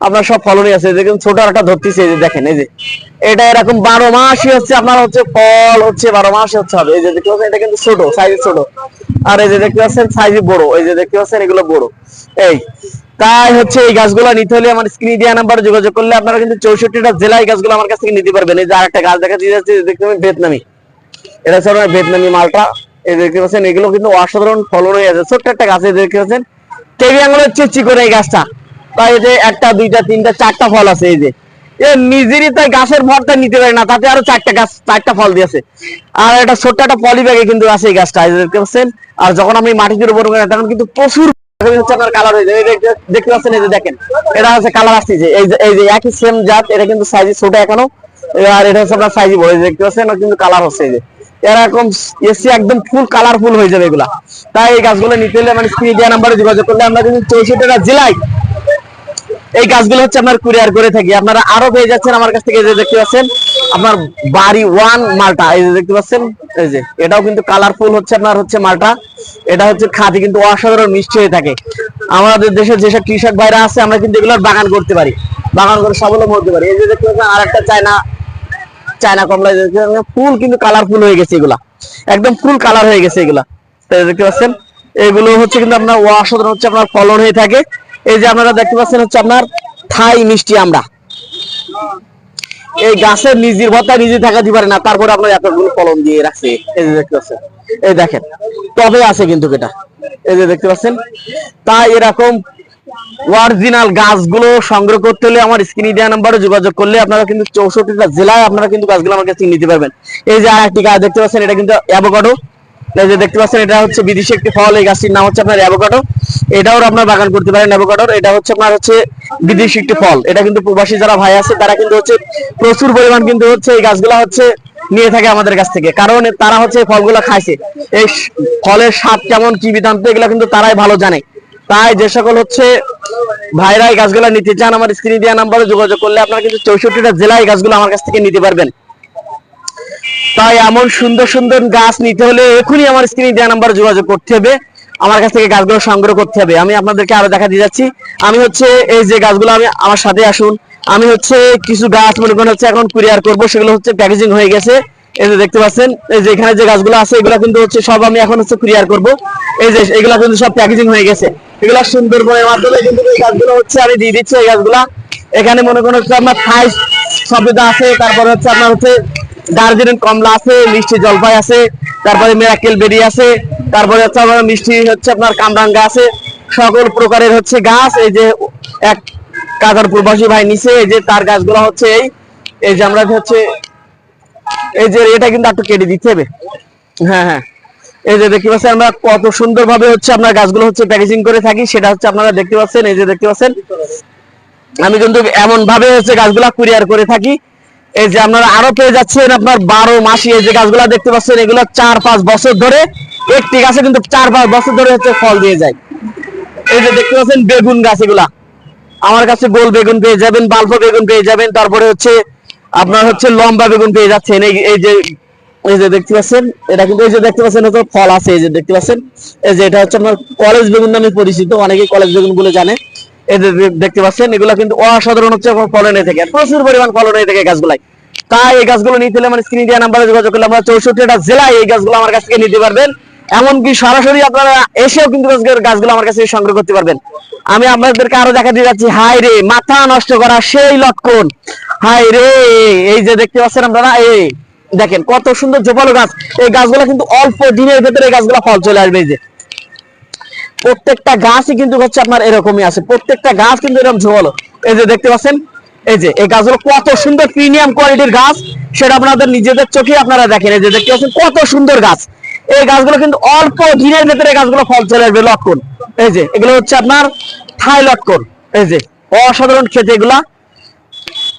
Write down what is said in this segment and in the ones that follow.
আপনার সব ফলনই আছে দেখুন ছোট একটা ধরতেছে এই যে দেখেন এই যে এটা এরকম বারো মাসই হচ্ছে আপনার হচ্ছে ফল হচ্ছে বারো মাস হচ্ছে হবে এই যে দেখতে পাচ্ছেন এটা কিন্তু ছোট সাইজ ছোট আর এই যে দেখতে পাচ্ছেন সাইজ বড় এই যে দেখতে পাচ্ছেন এগুলো বড় এই তাই হচ্ছে এই গাছগুলো নিতে হলে আমার স্ক্রিনে দেওয়া নাম্বার যোগাযোগ করলে আপনারা কিন্তু চৌষট্টিটা জেলায় গাছগুলো আমার কাছ থেকে নিতে পারবেন এই যে আরেকটা গাছ দেখা যাচ্ছে দেখতে পাবেন ভিয়েতনামি এটা হচ্ছে আপনার ভিয়েতনামি মালটা এই দেখতে পাচ্ছেন এগুলো কিন্তু অসাধারণ ফলন হয়ে আছে ছোট্ট একটা গাছ এই দেখতে পাচ্ছেন কেবি আঙুলের চেষ্টি করে এই গাছটা তাই একটা, দুইটা, তিনটা, চারটা ফল আছে এই যে। নিজেরই তাই গাছের ভরটা নিতে পারে না, তাতে আরও চারটা গাছ, চারটা ফল দিয়েছে আর একটা ছোট্ট একটা পলি ব্যাগে কিন্তু আছে এই গাছটা দেখতে পাচ্ছেন? আর যখন আমি করি তখন কিন্তু প্রচুর কালার হচ্ছে এই যে এসি একদম ফুল কালারফুল হয়ে যাবে এগুলা। তাই এই নিতে মানে আমরা কিন্তু জেলায় এই গাছগুলো হচ্ছে আপনার কুরিয়ার করে থাকি। আপনারা আরও পেয়ে যাচ্ছেন আমার কাছ থেকে যে দেখতে পাচ্ছেন, আপনার বাড়ি ওয়ান মালটা, এই যে দেখতে পাচ্ছেন, এই যে, এটাও কিন্তু কালারফুল হচ্ছে আপনার হচ্ছে মালটা। এটা হচ্ছে খাদি, কিন্তু অসাধারণ মিষ্টি হয়ে থাকে। আমাদের দেশের যেসব কৃষক ভাইরা আছে, আমরা কিন্তু এগুলোর বাগান করতে পারি। বাগান করে স্বাবলম্বী হতে পারি। এই যে দেখতে পাচ্ছেন, আর একটা চায়না চায়না কমলা ফুল কিন্তু কালারফুল হয়ে গেছে এগুলা। একদম ফুল কালার হয়ে গেছে এগুলা। দেখতে পাচ্ছেন, এগুলো হচ্ছে কিন্তু আপনার অসাধারণ হচ্ছে আপনার ফলন হয়ে থাকে। এই যে আপনারা দেখতে পাচ্ছেন হচ্ছে আপনার থাই মিষ্টি আমরা। এই গাছের নিজের ভত্তা নিজে থাকাতে পারে না, তারপরে আপনার এতগুলো ফলন দিয়ে রাখছে। এই যে দেখতে পাচ্ছেন, এই দেখেন, তবে আছে কিন্তু এটা। এই যে দেখতে পাচ্ছেন, তাই এরকম অরিজিনাল গাছগুলো সংগ্রহ করতে হলে আমার স্ক্রিনে দেওয়া নাম্বারে যোগাযোগ করলে আপনারা কিন্তু চৌষট্টিটা জেলায় আপনারা কিন্তু গাছগুলো আমার কাছে নিতে পারবেন। এই যে আরেকটি গাছ দেখতে পাচ্ছেন, এটা কিন্তু অ্যাভোকাডো। যে দেখতে পাচ্ছেন, এটা হচ্ছে বিদেশি একটি ফল। এই গাছটির নাম হচ্ছে আপনার এটাও আপনার বাগান করতে পারেন এটা হচ্ছে আপনার হচ্ছে বিদেশি একটি ফল। এটা কিন্তু প্রবাসী যারা ভাই আছে, তারা কিন্তু হচ্ছে প্রচুর পরিমাণ কিন্তু হচ্ছে এই গাছগুলা হচ্ছে নিয়ে থাকে আমাদের কাছ থেকে। কারণ তারা হচ্ছে ফলগুলো খাইছে। এই ফলের স্বাদ কেমন, কি বিধান্ত এগুলো কিন্তু তারাই ভালো জানে। তাই যে সকল হচ্ছে ভাইরা এই গাছগুলো নিতে চান, আমার স্ক্রিনে দেওয়া নাম্বারে যোগাযোগ করলে আপনারা কিন্তু চৌষট্টিটা জেলায় গাছগুলো আমার কাছ থেকে নিতে পারবেন। তাই এমন সুন্দর সুন্দর গাছ নিতে হলে এখনই আমার স্ক্রিনে দেওয়া নাম্বারে যোগাযোগ করতে হবে। আমার কাছ থেকে গাছগুলো সংগ্রহ করতে হবে। আমি আপনাদেরকে আরও দেখা দিয়ে যাচ্ছি। আমি হচ্ছে এই যে গাছগুলো আমি আমার সাথে আসুন। আমি হচ্ছে কিছু গাছ মনে করেন হচ্ছে এখন কুরিয়ার করব, সেগুলো হচ্ছে প্যাকেজিং হয়ে গেছে। এই যে দেখতে পাচ্ছেন, এই যে এখানে যে গাছগুলো আছে, এগুলো কিন্তু হচ্ছে সব আমি এখন হচ্ছে ক্লিয়ার করব। এই যে এগুলা কিন্তু সব প্যাকেজিং হয়ে গেছে। এগুলা সুন্দর করে মাধ্যমে কিন্তু এই গাছগুলো হচ্ছে আমি দিয়ে দিচ্ছি, এই গাছগুলা। এখানে মনে করেন হচ্ছে আপনার থাই সবেদা আছে, তারপরে হচ্ছে আপনার হচ্ছে দার্জিলিং কমলা আছে, মিষ্টি জলপাই আছে, তারপরে মেরাকেল বেরি আছে, তারপরে হচ্ছে আপনার মিষ্টি হচ্ছে আপনার কামরাঙ্গা আছে। সকল প্রকারের হচ্ছে গাছ, এই যে এক কাকার প্রবাসী ভাই নিচে এই যে তার গাছগুলো হচ্ছে এই এই যে আমরা হচ্ছে, এই যে এটা কিন্তু একটু কেটে দিতে হবে। হ্যাঁ হ্যাঁ। এই যে দেখতে পাচ্ছেন আমরা কত সুন্দর ভাবে হচ্ছে আপনার গাছগুলো হচ্ছে প্যাকেজিং করে থাকি, সেটা হচ্ছে আপনারা দেখতে পাচ্ছেন, এই যে দেখতে পাচ্ছেন। আমি কিন্তু এমন ভাবে হচ্ছে গাছগুলা কুরিয়ার করে থাকি। এই যে আপনারা আরও পেয়ে যাচ্ছেন আপনার বারো মাসি, এই যে গাছগুলা দেখতে পাচ্ছেন, এগুলো চার পাঁচ বছর ধরে একটি গাছে কিন্তু চার পাঁচ বছর ধরে হচ্ছে ফল দিয়ে যায়। এই যে দেখতে পাচ্ছেন বেগুন গাছ এগুলা। আমার কাছে গোল বেগুন পেয়ে যাবেন বাল্ব বেগুন পেয়ে যাবেন, তারপরে হচ্ছে আপনার হচ্ছে লম্বা বেগুন পেয়ে যাচ্ছেন। এই এই যে এই যে দেখতে পাচ্ছেন, এটা কিন্তু এই যে দেখতে পাচ্ছেন ফল আছে, এই যে দেখতে পাচ্ছেন। এই যে এটা হচ্ছে আপনার কলেজ বেগুন নামে পরিচিত, অনেকেই কলেজ বেগুনগুলো জানে। এই যে দেখতে পাচ্ছেন, এগুলো কিন্তু অসাধারণ হচ্ছে ফলন হয়ে থাকে, প্রচুর পরিমাণ ফলন হয়ে থাকে গাছগুলাই। তাই এই গাছগুলো নিতে হলে মানে স্ক্রিন দেওয়া নাম্বারে যোগাযোগ করলে আমরা চৌষট্টিটা জেলায় এই গাছগুলো আমার কাছ থেকে নিতে পারবেন। এমনকি সরাসরি আপনারা এসেও কিন্তু গাছগুলো আমার কাছে সংগ্রহ করতে পারবেন। আমি আপনাদেরকে আরও দেখা দিয়ে যাচ্ছি হাই রে, মাথা নষ্ট করা সেই লক্ষণ। হাই রে, এই যে দেখতে পাচ্ছেন আপনারা, এই দেখেন কত সুন্দর জোপালো গাছ। এই গাছগুলো কিন্তু অল্প দিনের ভেতরে এই গাছগুলো ফল চলে আসবে এই যে। প্রত্যেকটা গাছই কিন্তু হচ্ছে আপনার এরকমই আছে। প্রত্যেকটা গাছ কিন্তু এরকম ঝোল এই যে দেখতে পাচ্ছেন? এই যে, এই গাছগুলো কত সুন্দর প্রিমিয়াম কোয়ালিটির গাছ, সেটা আপনাদের নিজেদের চোখে আপনারা দেখেন। এই যে দেখতে পাচ্ছেন, কত সুন্দর গাছ। এই গাছগুলো কিন্তু অল্প দিনের ভেতরে গাছগুলো ফল চলে আসবে লক্ষণ। এই যে, এগুলো হচ্ছে আপনার থাই লক্ষণ এই যে, অসাধারণ খেতে এগুলা।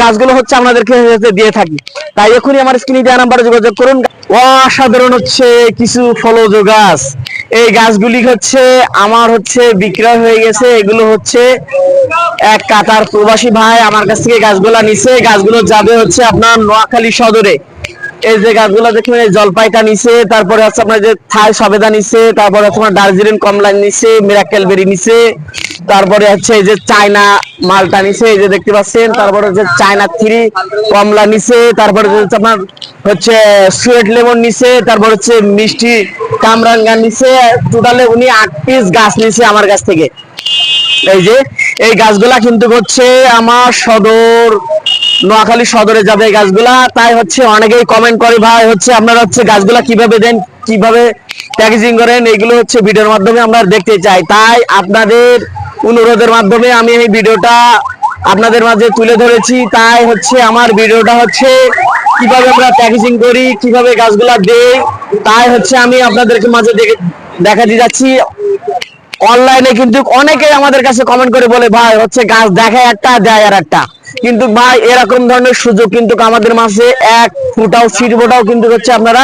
গাছগুলো হচ্ছে আপনাদেরকে দিয়ে থাকি। তাই এখনই আমার স্ক্রিনে দেওয়া নাম্বারে যোগাযোগ করুন। অসাধারণ হচ্ছে কিছু ফলজ গাছ। এই গাছগুলি হচ্ছে, আমার হচ্ছে বিক্রয় হয়ে গেছে। এগুলো হচ্ছে এক কাতার প্রবাসী ভাই আমার কাছ থেকে গাছগুলা নিছে। গাছগুলো যাবে হচ্ছে আপনার নোয়াখালী সদরে। এই যে গাছগুলো দেখবেন এই জলপাইটা নিছে, তারপরে হচ্ছে আপনার যে থাই সবেদা নিছে, তারপরে হচ্ছে আপনার দার্জিলিং কমলা নিছে মিরাকেল বেরি নিছে, তারপরে হচ্ছে এই যে চায়না মালটা নিছে, এই যে দেখতে পাচ্ছেন, তারপরে হচ্ছে চায়না থ্রি কমলা নিছে, তারপরে হচ্ছে আপনার হচ্ছে সুয়েট লেমন নিছে, তারপর হচ্ছে মিষ্টি কামরাঙ্গা নিছে, টোটালে উনি আট পিস গাছ নিছে আমার কাছ থেকে। এই যে, এই গাছগুলা কিন্তু হচ্ছে আমার সদর নোয়াখালী সদরে যাবে গাছগুলা। তাই হচ্ছে অনেকেই কমেন্ট করে, ভাই, হচ্ছে আপনারা হচ্ছে গাছগুলা কীভাবে দেন, কীভাবে প্যাকেজিং করেন? এগুলো হচ্ছে ভিডিওর মাধ্যমে আমরা দেখতে চাই। তাই আপনাদের অনুরোধের মাধ্যমে আমি এই ভিডিওটা আপনাদের মাঝে তুলে ধরেছি। তাই হচ্ছে আমার ভিডিওটা হচ্ছে কীভাবে আমরা প্যাকেজিং করি, কীভাবে গাছগুলা দেই, তাই হচ্ছে আমি আপনাদেরকে মাঝে দেখে, দেখাতে যাচ্ছি। অনলাইনে কিন্তু অনেকেই আমাদের কাছে কমেন্ট করে বলে, ভাই, হচ্ছে গাছ দেখায় একটা, দেয় আর একটা কিন্তু ভাই, এরকম ধরনের সুযোগ কিন্তু আমাদের মাঝে এক ফুটাও সিট ফোটাও কিন্তু হচ্ছে আপনারা,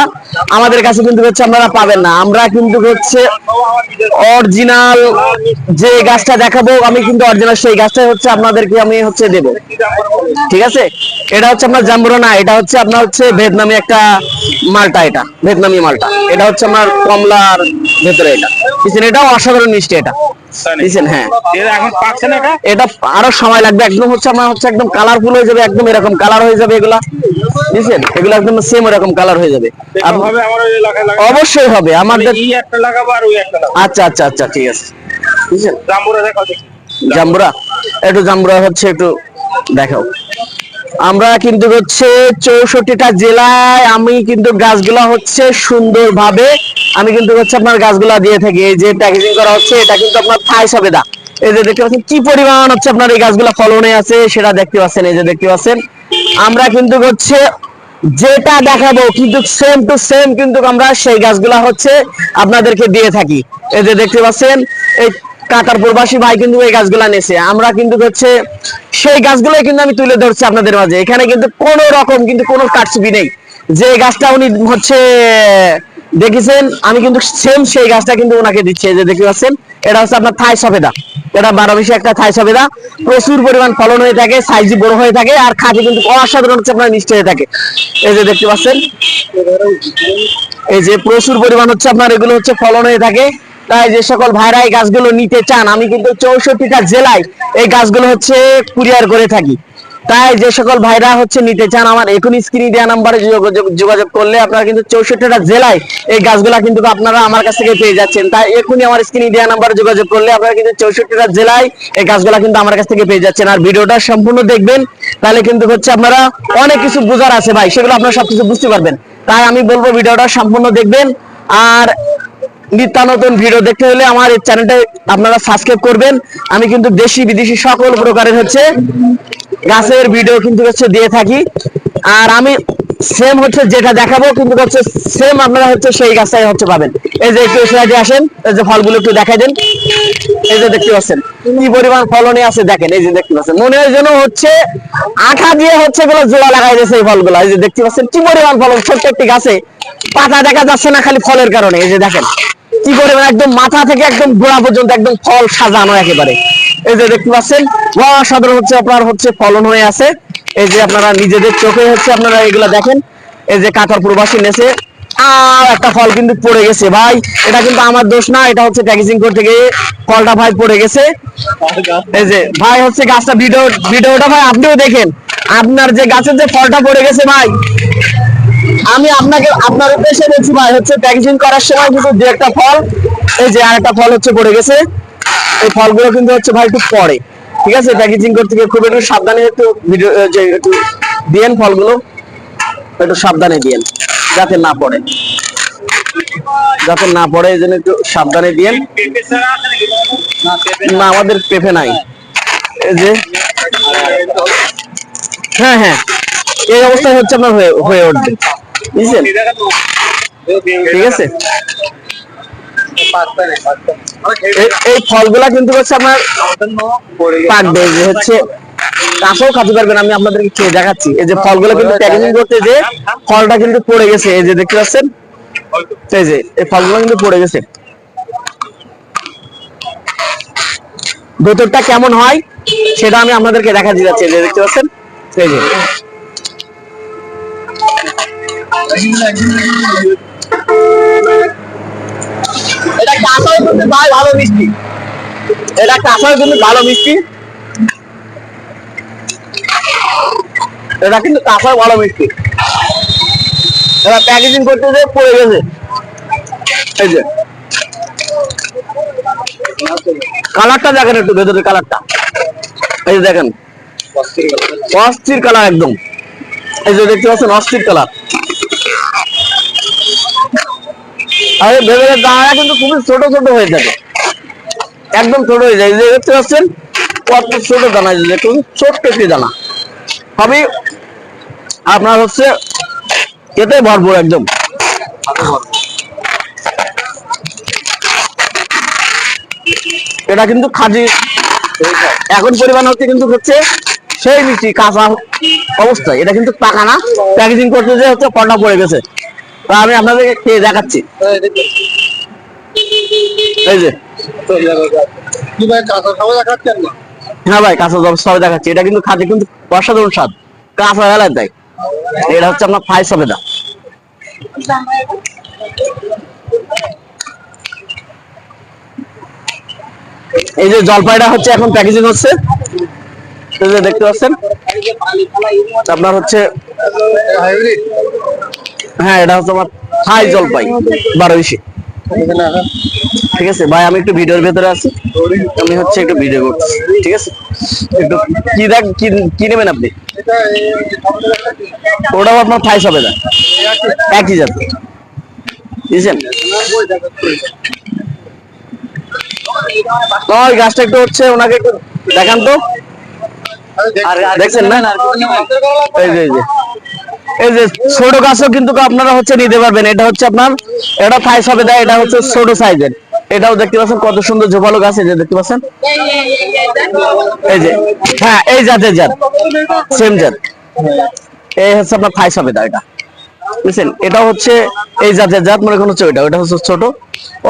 আমাদের কাছে কিন্তু হচ্ছে আপনারা পাবেন না। আমরা কিন্তু হচ্ছে অরিজিনাল যে গাছটা দেখাবো, আমি কিন্তু অরিজিনাল সেই গাছটাই হচ্ছে আপনাদেরকে আমি হচ্ছে দেব। ঠিক আছে? এটা হচ্ছে আপনার জাম্বুরা না এটা হচ্ছে আপনার হচ্ছে ভিয়েতনামি একটা মালটা এটা ভিয়েতনামি মালটা। এটা হচ্ছে আপনার কমলার ভেতরে এটা। বুঝছেন? এটাও অসাধারণ মিষ্টি এটা। বুঝছেন হ্যাঁ। এখন পাকছে না এটা? এটা আরও সময় লাগবে একদম হচ্ছে আমার হচ্ছে একদম কালারফুল হয়ে যাবে একদম এরকম কালার হয়ে যাবে এগুলা। বুঝছেন? এগুলো একদম সেম এরকম কালার হয়ে যাবে। অবশ্যই হবে আমাদের আচ্ছা আচ্ছা আচ্ছা ঠিক আছে। জাম্বুরা জাম্বুরা? একটু জাম্বুরা হচ্ছে একটু দেখাও। আমরা কিন্তু হচ্ছে চৌষট্টিটা জেলায়, আমি কিন্তু গাছগুলা হচ্ছে সুন্দরভাবে, আমি কিন্তু হচ্ছে আপনার গাছগুলা দিয়ে থাকি। এই যে প্যাকেজিং করা হচ্ছে, এটা কিন্তু আপনার থাই সবেদা। এই যে দেখতে পাচ্ছেন, কি পরিমাণ হচ্ছে আপনার এই গাছগুলা ফলনে আছে, সেটা দেখতে পাচ্ছেন, এই যে দেখতে পাচ্ছেন। আমরা কিন্তু হচ্ছে যেটা দেখাবো কিন্তু সেম টু সেম কিন্তু আমরা সেই গাছগুলা হচ্ছে আপনাদেরকে দিয়ে থাকি। এই যে দেখতে পাচ্ছেন, এই কাতার প্রবাসী ভাই কিন্তু এই গাছগুলা নেছে। আমরা কিন্তু হচ্ছে সেই গাছগুলো কিন্তু আমি তুলে ধরছি আপনাদের মাঝে। এখানে কিন্তু কোনো রকম কিন্তু কোনো কাটছবি নেই। যে গাছটা উনি হচ্ছে, দেখেছেন? আমি কিন্তু সেম সেই গাছটা কিন্তু ওনাকে দিচ্ছি যে দেখতে পাচ্ছেন? এটা হচ্ছে আপনার থাই সফেদা। এটা বারো বেশি একটা থাই সফেদা। প্রচুর পরিমাণ ফলন হয়ে থাকে সাইজ বড় হয়ে থাকে, আর খাতে কিন্তু অসাধারণ হচ্ছে, আপনার মিষ্টি হয়ে থাকে। এই যে দেখতে পাচ্ছেন? এই যে প্রচুর পরিমাণ হচ্ছে, আপনার এগুলো হচ্ছে ফলন হয়ে থাকে। তাই যে সকল ভাইরা এই গাছগুলো নিতে চান, আমি কিন্তু চৌষট্টিটা জেলায় এই গাছগুলো হচ্ছে কুরিয়ার করে থাকি। তাই যে সকল ভাইরা হচ্ছে নিতে চান, আমার এখন স্ক্রিনে দেওয়া নাম্বারে যোগাযোগ করলে আপনারা কিন্তু চৌষট্টিটা জেলায় এই গাছগুলা কিন্তু আপনারা আমার কাছ থেকে পেয়ে যাচ্ছেন। তাই এখনই আমার স্ক্রিনে দেওয়া নাম্বারে যোগাযোগ করলে আপনারা কিন্তু চৌষট্টিটা জেলায় এই গাছগুলা কিন্তু আমার কাছ থেকে পেয়ে যাচ্ছেন। আর ভিডিওটা সম্পূর্ণ দেখবেন, তাহলে কিন্তু হচ্ছে আপনারা অনেক কিছু বোঝার আছে ভাই, সেগুলো আপনারা সবকিছু বুঝতে পারবেন। তাই আমি বলব ভিডিওটা সম্পূর্ণ দেখবেন, আর নিত্য নতুন ভিডিও দেখতে হলে আমার এই চ্যানেলটা আপনারা সাবস্ক্রাইব করবেন। আমি কিন্তু দেশি বিদেশি সকল প্রকারের হচ্ছে গাছের ভিডিও কিন্তু হচ্ছে দিয়ে থাকি। আর আমি সেম হচ্ছে যেটা দেখাবো, কিন্তু হচ্ছে সেম আপনারা হচ্ছে সেই গাছটাই হচ্ছে পাবেন। এই যে একটু সাইডে আসেন, এই যে ফলগুলো একটু দেখাই দেন। এই যে দেখতে পাচ্ছেন, কি পরিমাণ ফলনে আছে দেখেন, এই যে দেখতে পাচ্ছেন। মনে হয় যেন হচ্ছে আঠা দিয়ে হচ্ছে এগুলো জোড়া লাগাই দিয়েছে এই ফলগুলো। এই যে দেখতে পাচ্ছেন, কি পরিমাণ ফলন, ছোট্ট একটি গাছে। পাতা দেখা যাচ্ছে না খালি ফলের কারণে, এই যে দেখেন। কি পরিমাণ একদম মাথা থেকে একদম গোড়া পর্যন্ত একদম ফল সাজানো একেবারে। এই যে দেখতে পাচ্ছেন, অসাধারণ হচ্ছে আপনার হচ্ছে ফলন হয়ে আছে। এই যে আপনারা নিজেদের চোখে হচ্ছে আপনারা এগুলা দেখেন। এই যে কাকার প্রবাসী নেছে। আর একটা ফল কিন্তু পড়ে গেছে ভাই। এটা কিন্তু আমার দোষ না, এটা হচ্ছে প্যাকেজিং করতে গিয়ে ফলটা ভাই পড়ে গেছে। এই যে ভাই হচ্ছে গাছটা ভিডিও ভিডিওটা ভাই আপনিও দেখেন। আপনার যে গাছের যে ফলটা পড়ে গেছে ভাই। আমি আপনাকে, আপনার উদ্দেশ্যে বলছি ভাই, হচ্ছে প্যাকেজিং করার সময় কিন্তু দু একটা ফল, এই যে আর একটা ফল হচ্ছে পড়ে গেছে। এই ফলগুলো কিন্তু হচ্ছে ভাই একটু পড়ে, ঠিক আছে? প্যাকেজিং করতে গিয়ে খুব একটু সাবধানে একটু ভিডিও যে একটু দিয়েন ফলগুলো, একটু সাবধানে দিয়েন, যাতে না পড়ে। যাতে না পড়ে, এই জন্য একটু সাবধানে দিয়েন। না, আমাদের পেঁপে নাই। এই যে হ্যাঁ হ্যাঁ এই অবস্থায় হচ্ছে আপনার হয়ে হয়ে উঠবে। বুঝছেন? ঠিক আছে? এই- ফলগুলা কিন্তু হচ্ছে আপনার পাকবে যে হচ্ছে কাঁচাও খাতে পারবেন আমি আপনাদেরকে খেয়ে দেখাচ্ছি। এই যে ফলগুলো কিন্তু প্যাকেজিং করতে যে ফলটা কিন্তু পড়ে গেছে এই যে দেখতে পাচ্ছেন? এই যে এই ফলগুলো কিন্তু পড়ে গেছে। ভেতরটা কেমন হয় সেটা আমি আপনাদেরকে দেখা দিয়ে যাচ্ছি যে দেখতে পাচ্ছেন? এই যে। এটা ভালো মিষ্টি। এটা কিন্তু ভালো মিষ্টি। প্যাকেজিং পড়ে গেছে। কালারটা দেখেন একটু ভেতরের কালারটা। এই যে দেখেন। অস্থির কালার একদম। এই যে দেখতে পাচ্ছেন অস্থির কালার। আরে ভেতরের দানাটা কিন্তু খুবই ছোট ছোট হয়ে একদম ছোট হয়ে যায় দেখতে পাচ্ছেন, কত ছোট দানা এই ছোট্ট একটি দানা। আপনার হচ্ছে, এতে ভরপুর একদম। এটা কিন্তু খাজি এখন পরিমাণ হচ্ছে কিন্তু হচ্ছে সেই মিষ্টি কাঁচা অবস্থায়। এটা কিন্তু পাকা না। প্যাকেজিং করতে যে হচ্ছে ফলটা পড়ে গেছে। আমি আপনাদেরকে খেয়ে দেখাচ্ছি। এই যে। কি ভাই কাঁচা খাওয়া দেখাচ্ছেন না? হ্যাঁ ভাই কাঁচা জব সবাই দেখাচ্ছি। এটা কিন্তু খাতে কিন্তু অসাধারণ স্বাদ। কাঁচা বেলায় দেয় এটা হচ্ছে আপনার ফাই সবেদা এই যে জলপাইটা হচ্ছে এখন প্যাকেজিং হচ্ছে। দেখতে পাচ্ছেন। আপনার হচ্ছে হাইব্রিড হ্যাঁ এটা হচ্ছে আমার হাই জলপাই বারো বেশি ঠিক আছে, ভাই, আমি একটু ভিডিওর ভেতরে আছি। আমি হচ্ছে একটু ভিডিও করছি ঠিক আছে? একটু কি দেখ, কি নেবেন আপনি? ওটাও আপনার থাইস হবে না একই জাত। বুঝছেন? ওই গাছটা একটু হচ্ছে ওনাকে একটু দেখান তো। আরে দেখ- দেখছেন না? এই যে। এই যে ছোট গাছও কিন্তু আপনারা হচ্ছে নিতে পারবেন। এটা হচ্ছে আপনার, এটা সাইজ হবে দেয় এটা হচ্ছে ছোট সাইজের এটাও দেখতে পাচ্ছেন কত সুন্দর ঝোপালো গাছ, এই যে দেখতে পাচ্ছেন? এই যে হ্যাঁ এই জাতের জাত সেম জাত। এই হচ্ছে আপনার থাইস হবে দা এটা। বুঝছেন এটা হচ্ছে এই জাতের জাত মনে ওইটা ওটা হচ্ছে ছোট।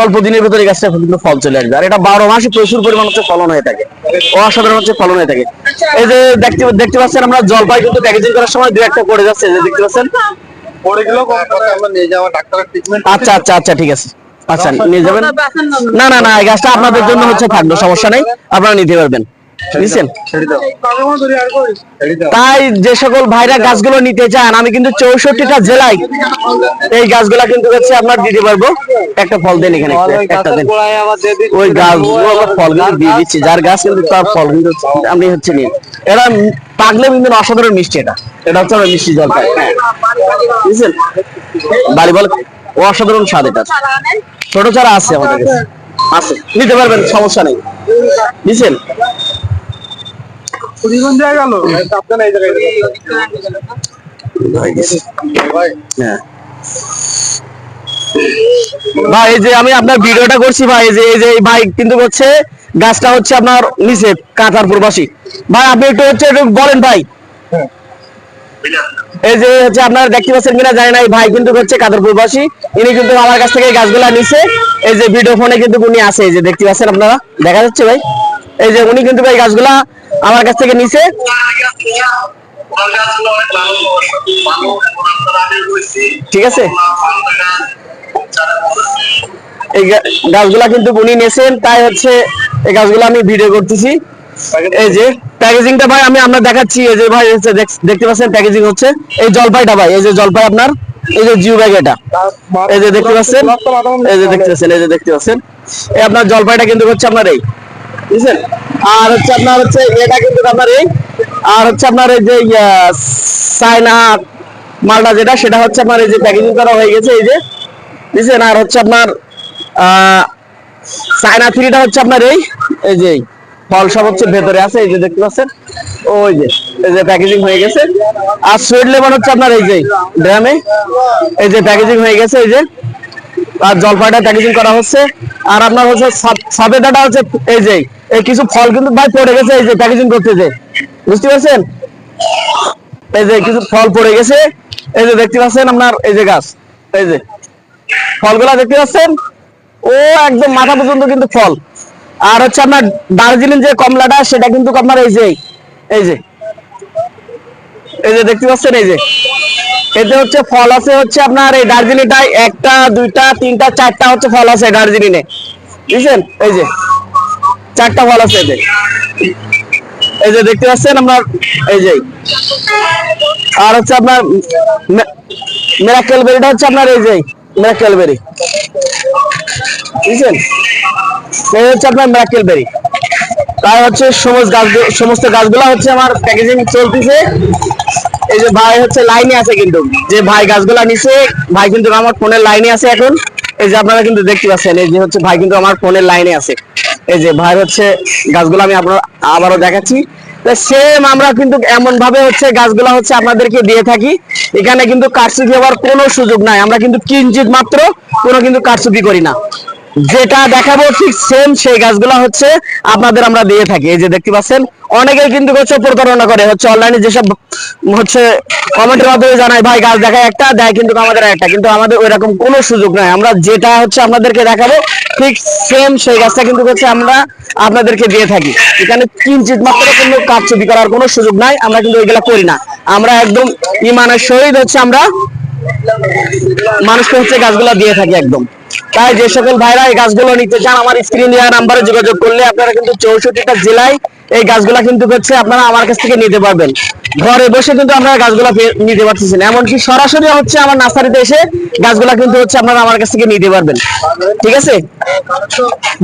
অল্প দিনের ভিতরে গাছটা কিন্তু ফল চলে আসবে। আর এটা বারো মাসে প্রচুর পরিমাণ হচ্ছে ফলন হয়ে থাকে। অসাধারণ হচ্ছে ফলন হয়ে থাকে। এই যে দেখতে দেখতে পাচ্ছেন আমরা জলপাই কিন্তু প্যাকেজিং করার সময় দু একটা পড়ে যাচ্ছে যে দেখতে পাচ্ছেন। আচ্ছা আচ্ছা আচ্ছা ঠিক আছে। আচ্ছা নিয়ে যাবেন। না না না, এই গাছটা আপনাদের জন্য হচ্ছে থাকবে সমস্যা নেই। আপনারা নিতে পারবেন। দাও তাই যে সকল ভাইরা গাছগুলো নিতে চান আমি কিন্তু চৌষট্টিটা জেলায় এই গাছগুলা কিন্তু হচ্ছে আপনার দিতে পারব। একটা ফল দেন এখানে একটা, দেন। ওই গাছগুলো আমরা ফল কিন্তু দিয়ে দিচ্ছি। যার গাছ কিন্তু তার ফল কিন্তু আপনি হচ্ছে নিন। এটা পাকলে কিন্তু অসাধারণ মিষ্টি এটা। এটা হচ্ছে আমার মিষ্টি জলপাই। বুঝছেন? বাড়ি বল অসাধারণ স্বাদ এটা। ছোট চারা আছে আমাদের কাছে। আছে। নিতে পারবেন সমস্যা নেই। বুঝছেন? কুড়িগুণ দেওয়া গেল? আপনার এই জায়গায় ভাই হ্যাঁ। ভাই এই যে আমি আপনার ভিডিওটা করছি ভাই এই যে এই যে ভাই কিন্তু হচ্ছে গাছটা হচ্ছে আপনার নিচে কাঁথার প্রবাসী। ভাই আপনি একটু হচ্ছে একটু বলেন ভাই। এই যে হচ্ছে আপনারা দেখতে পাচ্ছেন কিনা জানি না এই ভাই কিন্তু হচ্ছে কাঁথার প্রবাসী। ইনি কিন্তু আমার কাছ থেকে এই গাছগুলা নিছে। এই যে ভিডিও ফোনে কিন্তু উনি আছে এই যে দেখতে পাচ্ছেন আপনারা? দেখা যাচ্ছে ভাই? এই যে উনি কিন্তু এই গাছগুলা আমার কাছ থেকে নিছে। ঠিক আছে? এই গাছগুলা কিন্তু উনি নিয়েছেন, তাই হচ্ছে এই গাছগুলো আমি ভিডিও করতেছি। এই যে, প্যাকেজিংটা ভাই, আমি আপনার দেখাচ্ছি। এই যে ভাই দেখতে পাচ্ছেন, প্যাকেজিং হচ্ছে। এই জলপাইটা ভাই, এই যে জলপাই আপনার, এই যে জিও ব্যাগ এটা। এই যে দেখতে পাচ্ছেন, এই যে দেখতে পাচ্ছেন, এই যে দেখতে পাচ্ছেন। এই আপনার জলপাইটা কিন্তু হচ্ছে আপনার এই। বুঝছেন? আর হচ্ছে আপনার হচ্ছে এটা কিন্তু আপনার এই, আর হচ্ছে আপনার এই যে চায়না মালটা যেটা, সেটা হচ্ছে আপনার এই যে প্যাকেজিং করা হয়ে গেছে, এই যে। বুঝছেন? আর হচ্ছে আপনার চায়না থ্রিটা হচ্ছে আপনার এই এই যে ফল সব হচ্ছে ভেতরে আছে, এই যে দেখতে পাচ্ছেন? ওই যে, এই যে প্যাকেজিং হয়ে গেছে। আর সুইট লেমন হচ্ছে আপনার এই যে, ড্রামে। এই যে প্যাকেজিং হয়ে গেছে, এই যে। আর জলপাইটা প্যাকেজিং করা হচ্ছে। আর আপনার হচ্ছে সব- সবেদাটা হচ্ছে এই যে, এই কিছু ফল কিন্তু ভাই পড়ে গেছে, এই যে প্যাকেজিং করতে যে বুঝতে পারছেন? এই যে কিছু ফল পড়ে গেছে। এই যে দেখতে পাচ্ছেন আপনার, এই যে গাছ, এই যে। ফলগুলা দেখতে পাচ্ছেন? ও, একদম মাথা পর্যন্ত কিন্তু ফল। আর হচ্ছে আপনার দার্জিলিং যে কমলাটা, সেটা কিন্তু আপনার এই যে এই যে। এই যে দেখতে পাচ্ছেন, এই যে। এতে হচ্ছে ফল আছে হচ্ছে আপনার এই দার্জিলিংটায় একটা, দুইটা, তিনটা, চারটা হচ্ছে ফল আছে দার্জিলিং এ বুঝছেন? এই যে, চারটা ফল আছে এতে। এই যে দেখতে পাচ্ছেন আপনার, এই যে। আর হচ্ছে আপনার মেরাকেল বেরিটা হচ্ছে আপনার এই যে মেরাকেল বেরি। বুঝছেন? এই হচ্ছে আপনার মেরাকেল বেরি। তাই হচ্ছে সমস্ত গাছ সমস্ত গাছগুলা হচ্ছে আমার প্যাকেজিং চলতেছে। এই যে ভাই হচ্ছে লাইনে আছে কিন্তু। যে ভাই ভাই কিন্তু আমার ফোনের লাইনে আছে এখন। এই যে আপনারা কিন্তু দেখতে পাচ্ছেন, এই যে হচ্ছে ভাই কিন্তু আমার ফোনের লাইনে আছে। এই যে ভাই হচ্ছে গাছগুলো আমি আপনার আবারও দেখাচ্ছি। সেম আমরা কিন্তু এমন ভাবে হচ্ছে গাছগুলা হচ্ছে আপনাদেরকে দিয়ে থাকি। এখানে কিন্তু কারচুপি হওয়ার কোনো সুযোগ নাই। আমরা কিন্তু কিঞ্চিত মাত্র কোনো কিন্তু কারচুপি করি না। যেটা দেখাবো ঠিক সেম সেই গাছগুলা হচ্ছে আপনাদের আমরা দিয়ে থাকি। এই যে দেখতে পাচ্ছেন, অনেকেই কিন্তু হচ্ছে প্রতারণা করে। হচ্ছে অনলাইনে যেসব হচ্ছে কমেন্টের মাধ্যমে জানায়, ভাই, গাছ দেখায় একটা, দেয় কিন্তু আমাদের একটা কিন্তু আমাদের ওইরকম কোনো সুযোগ নাই। আমরা যেটা হচ্ছে আপনাদেরকে দেখাবো, ঠিক সেম সেই গাছটা কিন্তু হচ্ছে আমরা আপনাদেরকে দিয়ে থাকি। এখানে কিঞ্চিত মাত্র কোনো কারচুপি করার কোনো সুযোগ নাই, আমরা কিন্তু ওইগুলা করি না। আমরা একদম ইমানের সহিত হচ্ছে আমরা মানুষকে হচ্ছে গাছগুলা দিয়ে থাকি একদম। তাই যে সকল ভাইরা এই গাছগুলো নিতে চান, আমার স্ক্রিন দেওয়া নাম্বারে যোগাযোগ করলে আপনারা কিন্তু চৌষট্টিটা জেলায় এই গাছগুলা কিন্তু হচ্ছে আপনারা আমার কাছ থেকে নিতে পারবেন। ঘরে বসে কিন্তু আপনারা গাছগুলা নিতে পারতেছেন। এমনকি সরাসরি হচ্ছে আমার নার্সারিতে এসে গাছগুলা কিন্তু হচ্ছে আপনারা আমার কাছ থেকে নিতে পারবেন। ঠিক আছে?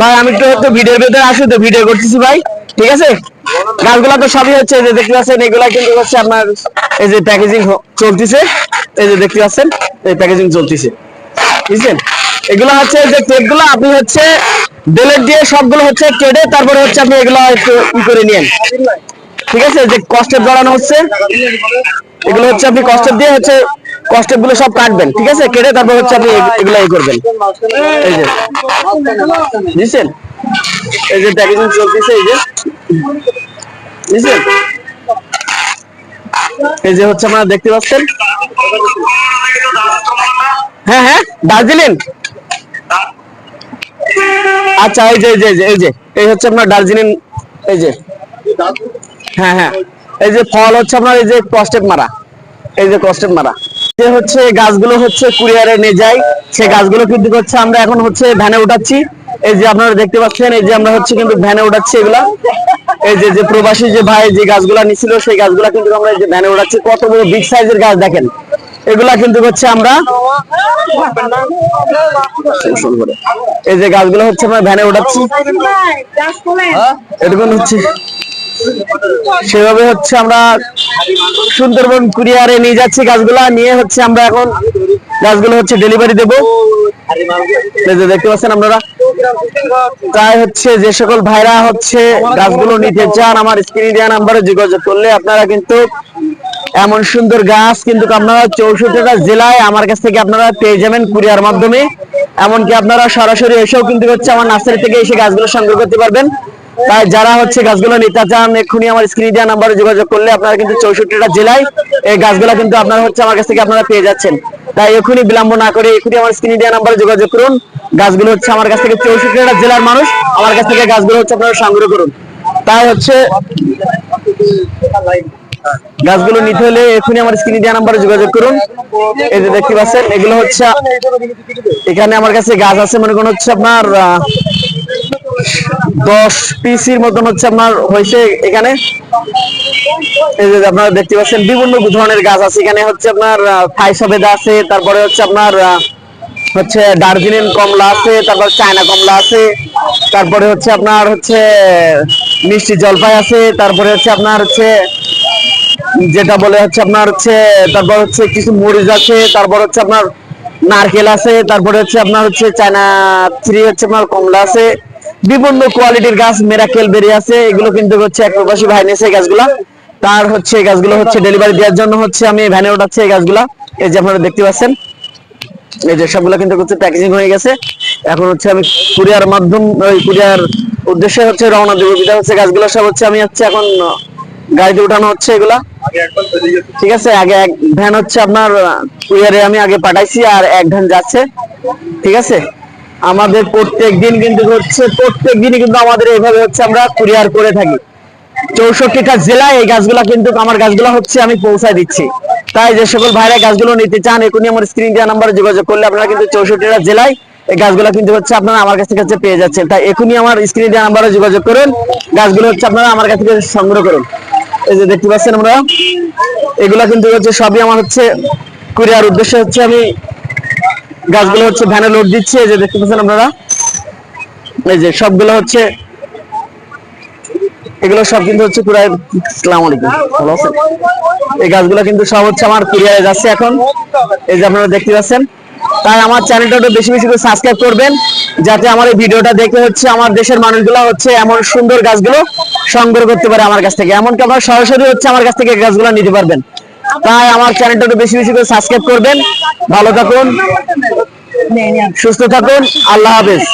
ভাই, আমি একটু হয়তো ভিডিওর ভেতরে আসি, তো ভিডিও করতেছি ভাই। ঠিক আছে? গাছগুলা তো সবই হচ্ছে যে দেখতে পাচ্ছেন, এগুলা কিন্তু হচ্ছে আপনার এই যে প্যাকেজিং চলতেছে। এই যে দেখতে পাচ্ছেন, এই প্যাকেজিং চলতেছে। বুঝছেন? এগুলো হচ্ছে যে কেকগুলো আপনি হচ্ছে বেলেট দিয়ে সবগুলো হচ্ছে কেটে তারপরে হচ্ছে আপনি এগুলো একটু ই করে নিয়েন। ঠিক আছে? যে কষ্টেপ জড়ানো হচ্ছে, এগুলো হচ্ছে আপনি কষ্টেপ দিয়ে হচ্ছে কষ্টেপগুলো সব কাটবেন, ঠিক আছে? কেটে তারপর হচ্ছে আপনি এগুলো ই করবেন। এই যে, বুঝছেন? এই যে প্যাকেজিং চলতেছে এই যে, বুঝছেন? এই যে হচ্ছে আপনারা দেখতে পাচ্ছেন? হ্যাঁ হ্যাঁ দার্জিলিং। আচ্ছা এই যে এই যে এই যে, এই হচ্ছে আপনার দার্জিলিং এই যে। হ্যাঁ হ্যাঁ এই যে ফল হচ্ছে আপনার এই যে কস্টেপ মারা এই যে কস্টেপ মারা। যে হচ্ছে গাছগুলো হচ্ছে কুরিয়ারে নিয়ে যায় সেই গাছগুলো কিন্তু হচ্ছে আমরা এখন হচ্ছে ভ্যানে উঠাচ্ছি। এই যে আপনারা দেখতে পাচ্ছেন এই যে আমরা হচ্ছে কিন্তু ভ্যানে উঠাচ্ছি এগুলা। এই যে যে প্রবাসী যে ভাই যে গাছগুলা নিছিল সেই গাছগুলা কিন্তু আমরা এই যে ভ্যানে উঠাচ্ছি। কত বড় বিগ সাইজের গাছ দেখেন। এগুলা কিন্তু হচ্ছে আমরা এই যে গাছগুলো হচ্ছে আমরা ভ্যানে উঠাচ্ছি। এরকম হচ্ছে। সেভাবে হচ্ছে আমরা সুন্দরবন কুরিয়ারে নিয়ে যাচ্ছি গাছগুলা। নিয়ে হচ্ছে আমরা এখন গাছগুলো হচ্ছে ডেলিভারি দেব। দেখতে পাচ্ছেন আপনারা। তাই হচ্ছে যে সকল ভাইরা হচ্ছে গাছগুলো নিতে চান আমার স্ক্রিনে দেওয়া নাম্বারে যোগাযোগ করলে আপনারা কিন্তু এমন সুন্দর গাছ কিন্তু আপনারা চৌষট্টিটা জেলায় আমার কাছ থেকে আপনারা পেয়ে যাবেন কুরিয়ার মাধ্যমে। এমনকি আপনারা সরাসরি এসেও কিন্তু হচ্ছে আমার নার্সারি থেকে এসে গাছগুলো সংগ্রহ করতে পারবেন। তাই যারা হচ্ছে গাছগুলো নিতে চান, এক্ষুনি আমার স্ক্রিনে দেওয়া নাম্বারে যোগাযোগ করলে আপনারা কিন্তু চৌষট্টিটা জেলায় এই গাছগুলো কিন্তু আপনারা হচ্ছে আমার কাছ থেকে আপনারা পেয়ে যাচ্ছেন। তাই এখনই বিলম্ব না করে এখনই আমার স্ক্রিনে দেওয়া নাম্বারে যোগাযোগ করুন। গাছগুলো হচ্ছে আমার কাছ থেকে চৌষট্টিটা জেলার মানুষ আমার কাছ থেকে গাছগুলো হচ্ছে আপনারা সংগ্রহ করুন। তাই হচ্ছে গাছগুলো নিতে হলে এখনই আমার স্ক্রিনে দেওয়া নাম্বারে যোগাযোগ করুন। এই যে দেখতে পাচ্ছেন, এগুলো হচ্ছে এখানে আমার কাছে গাছ আছে, মনে করুন হচ্ছে আপনার দশ পিসির মতন হচ্ছে আপনার হয়েছে এখানে। এই যে আপনারা দেখতে পাচ্ছেন, বিভিন্ন ধরনের গাছ আছে। এখানে হচ্ছে আপনার থাই সবেদা আছে, তারপরে হচ্ছে আপনার হচ্ছে দার্জিলিং কমলা আছে, তারপর চায়না কমলা আছে, তারপরে হচ্ছে আপনার হচ্ছে মিষ্টি জলপাই আছে, তারপরে হচ্ছে আপনার হচ্ছে যেটা বলে হচ্ছে আপনার হচ্ছে, তারপর হচ্ছে কিছু মরিচ আছে, তারপর হচ্ছে আপনার নারকেল আছে, তারপরে হচ্ছে আপনার হচ্ছে চায়না থ্রি হচ্ছে আপনার কমলা আছে, বিভিন্ন কোয়ালিটির গাছ মেরাকেল বেরিয়ে আছে, এগুলো কিন্তু হচ্ছে এক প্রবাসী ভাই নিয়েছে গাছগুলা। তার হচ্ছে গাছগুলো হচ্ছে ডেলিভারি দেওয়ার জন্য হচ্ছে আমি ভ্যানে উঠাচ্ছি এই গাছগুলা। এই যে আপনারা দেখতে পাচ্ছেন, এই যে সবগুলো কিন্তু হচ্ছে প্যাকেজিং হয়ে গেছে। এখন হচ্ছে আমি কুরিয়ার মাধ্যম, ওই কুরিয়ার উদ্দেশ্যে হচ্ছে রওনা দেবো। যেটা হচ্ছে গাছগুলো সব হচ্ছে আমি হচ্ছে এখন গাড়িতে উঠানো হচ্ছে এগুলা? ঠিক আছে আগে এক ভ্যান হচ্ছে আপনার কুরিয়ারে আমি আগে পাঠাইছি আর এক ভ্যান যাচ্ছে। ঠিক আছে? আমাদের প্রত্যেক দিন কিন্তু হচ্ছে প্রত্যেক দিনই কিন্তু আমাদের এইভাবে হচ্ছে আমরা কুরিয়ার করে থাকি। চৌষট্টিটা জেলায় এই গাছগুলা কিন্তু আমার গাছগুলো হচ্ছে আমি পৌঁছায় দিচ্ছি। তাই যে সকল ভাইরা গাছগুলো নিতে চান এখনই আমার স্ক্রিন দেওয়া নাম্বারে যোগাযোগ করলে আপনারা কিন্তু চৌষট্টিটা জেলায় এই গাছগুলো কিন্তু হচ্ছে আপনারা আমার কাছে কাছে পেয়ে যাচ্ছেন। তাই এখনই আমার স্ক্রিন দেওয়া নাম্বারে যোগাযোগ করুন। গাছগুলো হচ্ছে আপনারা আমার কাছে সংগ্রহ করুন। এই যে দেখতে পাচ্ছেন আমরা, এগুলা কিন্তু হচ্ছে সবই আমার হচ্ছে কুরিয়ার উদ্দেশ্যে হচ্ছে আমি গাছগুলো হচ্ছে ভ্যানে লোড দিচ্ছি, এই যে দেখতে পাচ্ছেন আপনারা। এই যে সবগুলো হচ্ছে, এগুলো সব কিন্তু হচ্ছে কুরিয়ার আসসালামু আলাইকুম। ভালো আছেন? এই গাছগুলো কিন্তু সব হচ্ছে আমার কুরিয়ারে যাচ্ছে এখন। এই যে আপনারা দেখতে পাচ্ছেন তাই আমার চ্যানেলটা একটু বেশি বেশি করে সাবস্ক্রাইব করবেন, যাতে আমার এই ভিডিওটা দেখে হচ্ছে আমার দেশের মানুষগুলো হচ্ছে এমন সুন্দর গাছগুলো সংগ্রহ করতে পারে আমার কাছ থেকে। এমনকি আপনারা সরাসরি হচ্ছে আমার কাছ থেকে গাছগুলো নিতে পারবেন। তাই আমার চ্যানেলটা একটু বেশি বেশি করে সাবস্ক্রাইব করবেন। ভালো থাকুন, সুস্থ থাকুন, আল্লাহ হাফেজ।